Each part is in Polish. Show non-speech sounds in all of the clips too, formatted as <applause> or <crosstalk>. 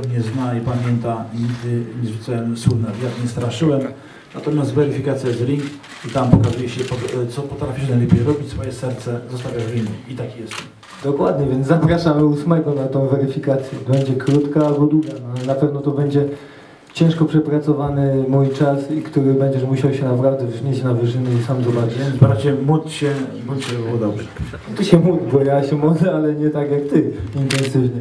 kto mnie zna i pamięta, nigdy nie rzucałem słów na wiatr, nie straszyłem. Natomiast weryfikacja jest ring i tam pokazuje się, pod- co potrafisz najlepiej robić, swoje serce zostawiasz w ringu. I taki jestem. Dokładnie, więc zapraszamy ósmego na tą weryfikację. Będzie krótka albo długa. No, na pewno to będzie ciężko przepracowany mój czas i który będziesz musiał się naprawdę wznieść na wyżyny i sam zobaczyć. Więc bracie, módl się, bądź było dobrze. Ty się módl, bo ja się modlę, ale nie tak jak ty, intensywnie.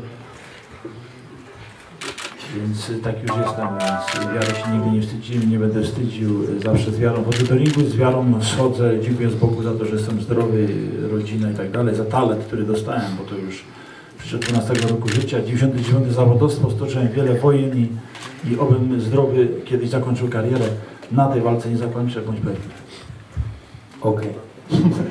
Więc tak już jestem, więc wiary się nigdy nie wstydziłem, nie będę wstydził. Zawsze z wiarą chodzę do ringu, z wiarą schodzę. Dziękuję z Bogu za to, że jestem zdrowy, rodzina i tak dalej, za talent, który dostałem, bo to już przed 12 roku życia, 99 zawodowstwo, stoczyłem wiele wojen i, i obym zdrowy kiedyś zakończył karierę. Na tej walce nie zakończę, bądź pewny. Okej. <laughs>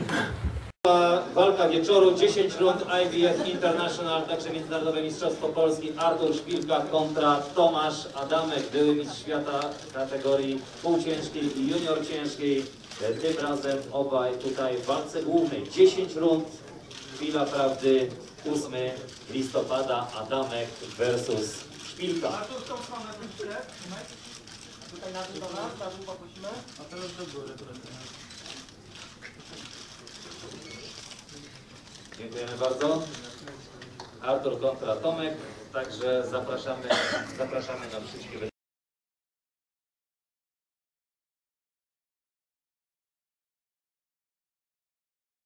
Walka wieczoru, 10 rund IBF International, także Międzynarodowe Mistrzostwo Polski. Artur Szpilka kontra Tomasz Adamek, były mistrz świata w kategorii półciężkiej i junior ciężkiej. Tym razem obaj tutaj w walce głównej. 10 rund, chwila prawdy, 8 listopada, Adamek versus Szpilka. Tutaj na dół do nas, na dół poprosimy. A teraz do góry Dziękujemy bardzo. Artur kontra Tomek, także zapraszamy, zapraszamy na wszystkie